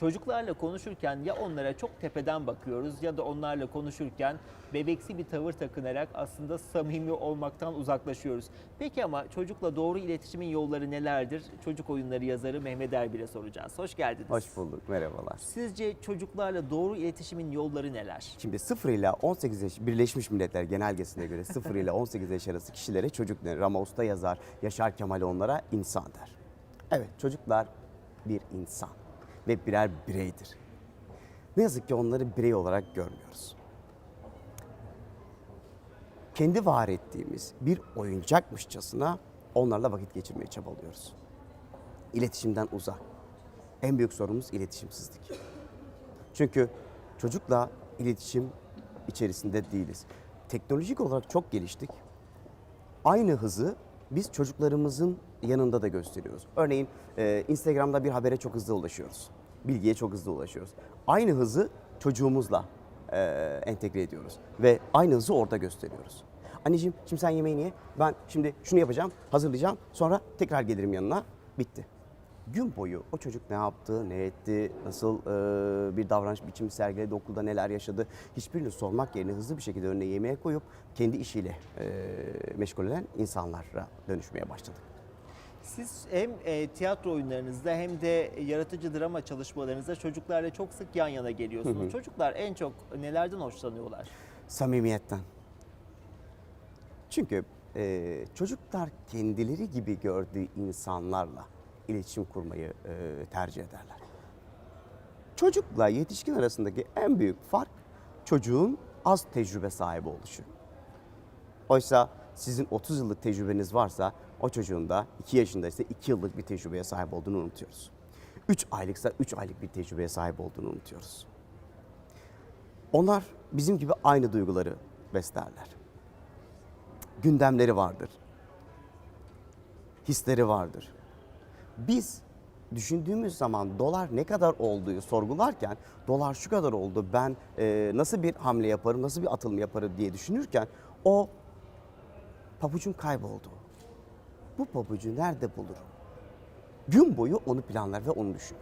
Çocuklarla konuşurken ya onlara çok tepeden bakıyoruz ya da onlarla konuşurken bebeksi bir tavır takınarak aslında samimi olmaktan uzaklaşıyoruz. Peki ama çocukla doğru iletişimin yolları nelerdir? Çocuk oyunları yazarı Mehmet Erbil'e soracağız. Hoş geldiniz. Hoş bulduk, merhabalar. Sizce çocuklarla doğru iletişimin yolları neler? Şimdi 0 ile 18 yaş, Birleşmiş Milletler Genelgesi'ne göre 0 ile 18 yaş arası kişilere çocuk denir. Ama usta yazar Yaşar Kemal onlara insan der. Evet, çocuklar bir insan ve birer bireydir. Ne yazık ki onları birey olarak görmüyoruz. Kendi var ettiğimiz bir oyuncakmışçasına onlarla vakit geçirmeye çabalıyoruz. İletişimden uzak. En büyük sorunumuz iletişimsizlik. Çünkü çocukla iletişim içerisinde değiliz. Teknolojik olarak çok geliştik. Aynı hızı biz çocuklarımızın yanında da gösteriyoruz. Örneğin e, Instagram'da bir habere çok hızlı ulaşıyoruz. Bilgiye çok hızlı ulaşıyoruz. Aynı hızı çocuğumuzla e, entegre ediyoruz. Ve aynı hızı orada gösteriyoruz. Anneciğim şimdi sen yemeğini ye. Ben şimdi şunu yapacağım, hazırlayacağım. Sonra tekrar gelirim yanına. Bitti gün boyu o çocuk ne yaptı, ne etti, nasıl e, bir davranış biçimi sergiledi, okulda neler yaşadı hiçbirini sormak yerine hızlı bir şekilde önüne yemeğe koyup kendi işiyle e, meşgul olan insanlara dönüşmeye başladık. Siz hem e, tiyatro oyunlarınızda hem de yaratıcı drama çalışmalarınızda çocuklarla çok sık yan yana geliyorsunuz. Çocuklar en çok nelerden hoşlanıyorlar? Samimiyetten. Çünkü e, çocuklar kendileri gibi gördüğü insanlarla iletişim kurmayı e, tercih ederler. Çocukla yetişkin arasındaki en büyük fark çocuğun az tecrübe sahibi oluşu. Oysa sizin 30 yıllık tecrübeniz varsa o çocuğun da 2 yaşında ise 2 yıllık bir tecrübeye sahip olduğunu unutuyoruz. 3 aylıksa 3 aylık bir tecrübeye sahip olduğunu unutuyoruz. Onlar bizim gibi aynı duyguları beslerler. Gündemleri vardır. Hisleri vardır. Biz düşündüğümüz zaman dolar ne kadar olduğu sorgularken dolar şu kadar oldu ben e, nasıl bir hamle yaparım nasıl bir atılım yaparım diye düşünürken o pabucum kayboldu. Bu pabucu nerede bulurum? Gün boyu onu planlar ve onu düşünür.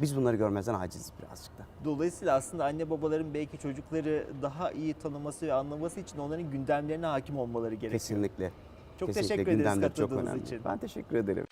Biz bunları görmezden aciziz birazcık da. Dolayısıyla aslında anne babaların belki çocukları daha iyi tanıması ve anlaması için onların gündemlerine hakim olmaları gerekiyor. Kesinlikle. Çok Kesinlikle teşekkür ederiz gündemde katıldığınız önemli. için. Ben teşekkür ederim.